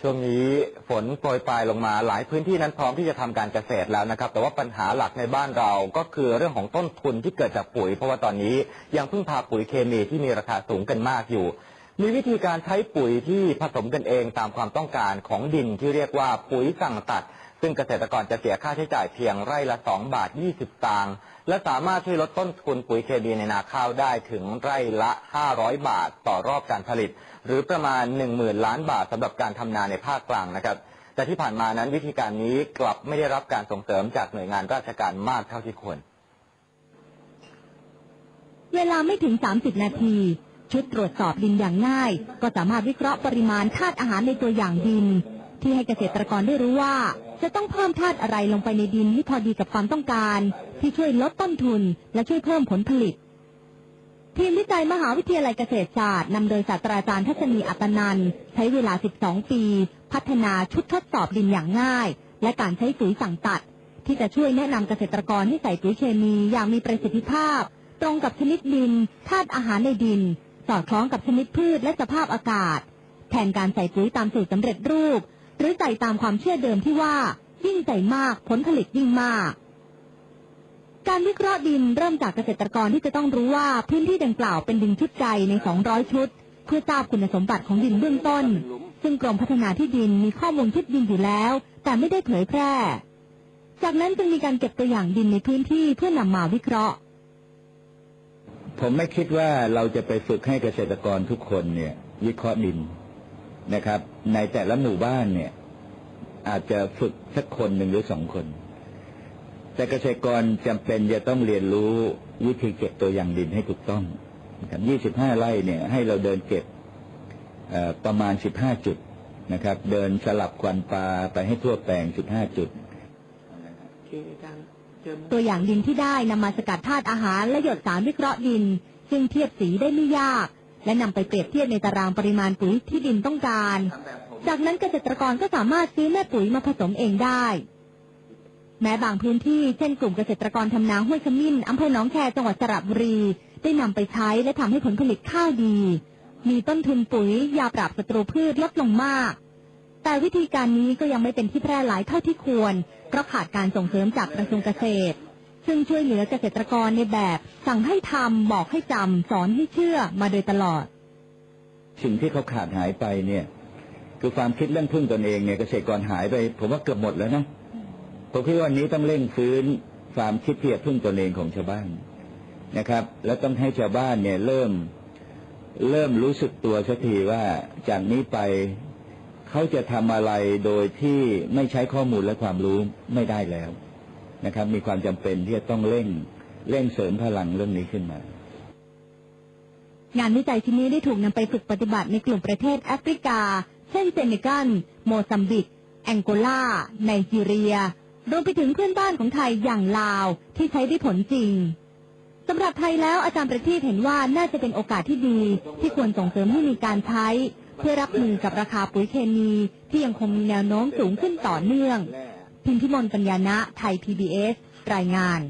ช่วงนี้ฝนโปรยปลายลงมาหลายพื้นที่นั้นพร้อมที่จะทำการเกษตรแล้วนะครับ แต่ว่าปัญหาหลักในบ้านเราก็คือเรื่องของต้นทุนที่เกิดจากปุ๋ย เพราะว่าตอนนี้ยังพึ่งพาปุ๋ยเคมีที่มีราคาสูงกันมากอยู่ มีวิธีการใช้ปุ๋ยที่ผสมกันเองตามความต้องการของดินที่เรียกว่าปุ๋ยสั่งตัด ซึ่งเกษตรกรจะเสียค่าใช้จ่ายเพียงไร่ละ 2 บาท 20ตางค์และสามารถช่วยลดต้นทุนปุ๋ยเคมีในนาข้าวได้ถึงไร่ละ 500 บาทต่อรอบการผลิต หรือประมาณ 10,000 ล้านบาทสำหรับการทำนาในภาคกลางนะครับแต่ที่ผ่านมานั้นวิธีการนี้กลับไม่ได้รับการส่งเสริมจากหน่วยงานราชการมากเท่าที่ควร เวลาไม่ถึง 30 นาที ชุดตรวจสอบดินอย่างง่าย ก็สามารถวิเคราะห์ปริมาณธาตุอาหารในตัวอย่างดิน ที่ให้เกษตรกรได้รู้ว่า จะต้องเพิ่มธาตุอะไรลงไปในดินให้พอดีกับความต้องการ ที่ช่วยลดต้นทุน และช่วยเพิ่มผลผลิต ทีมวิจัยมหาวิทยาลัยเกษตรศาสตร์นำโดยศาสตราจารย์ทัศนีอัตนันท์ใช้เวลา 12 ปี พัฒนาชุดทดสอบดินอย่างง่าย และการใช้ปุ๋ยสั่งตัด ที่จะช่วยแนะนำเกษตรกรให้ใส่ปุ๋ยเคมีอย่างมีประสิทธิภาพ ตรงกับชนิดดินธาตุอาหารในดิน สอดคล้องกับชนิดพืชและสภาพอากาศ แทนการใส่ปุ๋ยตามสูตรสำเร็จรูป หรือใส่ตามความเชื่อเดิมที่ว่า ยิ่งใส่มากผลผลิตยิ่งมาก การวิเคราะห์ดินเริ่มจากเกษตรกรที่จะต้องรู้ว่าพื้นที่ดังกล่าวเป็นดินชุดใจใน 200 ชุด เพื่อทราบคุณสมบัติของดินเบื้องต้น ซึ่งกรมพัฒนาที่ดินมีข้อมูลชุดดินอยู่แล้ว แต่ไม่ได้เผยแพร่ จากนั้นจึงมีการเก็บตัวอย่างดินในพื้นที่เพื่อนำมาวิเคราะห์ ผมไม่คิดว่าเราจะไปฝึกให้เกษตรกรทุกคนเนี่ย วิเคราะห์ดินนะครับ ในแต่ละหมู่บ้านเนี่ย อาจจะฝึกสักคนหนึ่งหรือสองคน แต่เกษตรกรจำเป็นจะต้องเรียนรู้วิธีเก็บตัวอย่างดินให้ถูกต้องนะครับยี่สิบห้าไร่เนี่ย ให้เราเดินเก็บประมาณสิบห้าจุดนะครับ เดินสลับควันปลาไปให้ทั่วแปลงสิบห้าจุด ตัวอย่างดินที่ได้นำมาสกัดธาตุอาหารและหยดสารวิเคราะห์ดิน ซึ่งเทียบสีได้ไม่ยาก และนำไปเปรียบเทียบในตารางปริมาณปุ๋ยที่ดินต้องการ จากนั้นเกษตรกรก็สามารถซื้อแม่ปุ๋ยมาผสมเองได้ แม้บางพื้นที่เช่นกลุ่มเกษตรกรทำนาห้วยขมิ้นอำเภอหนองแคจังหวัดสระบุรี ได้นำไปใช้และทำให้ผลผลิตข้าวดี มีต้นทุนปุ๋ยยาปราบศัตรูพืชลดลงมาก แต่วิธีการนี้ก็ยังไม่เป็นที่แพร่หลายเท่าที่ควร เพราะขาดการส่งเสริมจากกระทรวงเกษตร ซึ่งช่วยเหลือเกษตรกรในแบบ สั่งให้ทำบอกให้จำสอนให้เชื่อมาโดยตลอด สิ่งที่เขาขาดหายไปเนี่ย คือความคิดเรื่องพึ่งตนเองเนี่ยเกษตรกรหายไป ผมว่าเกือบหมดแล้วนะผมคิดว่าวันนี้ต้องเร่งฟื้นความคิดที่จะพึ่งตนเองของชาวบ้านนะครับ แล้วต้องให้ชาวบ้านเนี่ยเริ่มเริ่มรู้สึกตัวสักทีว่าจากนี้ไป เขาจะทำอะไรโดยที่ไม่ใช้ข้อมูลและความรู้ไม่ได้แล้วนะครับ มีความจำเป็นที่จะต้องเร่งเร่งเสริมพลังเรื่องนี้ขึ้นมา งานวิจัยชิ้นนี้ได้ถูกนำไปฝึกปฏิบัติในกลุ่มประเทศแอฟริกา เช่นเซเนกัลโมซัมบิก แองโกลาไนจีเรียรวมไปถึงเพื่อนบ้านของไทยอย่างลาวที่ใช้ได้ผลจริงสำหรับไทยแล้วอาจารย์ประทีปเห็นว่าน่าจะเป็นโอกาสที่ดี ที่ควรส่งเสริมให้มีการใช้ เพื่อรับมือกับราคาปุ๋ยเคมีที่ยังคงมีแนวโน้มสูงขึ้นต่อเนื่อง พิมพิมลปัญญาณะไทย PBS รายงาน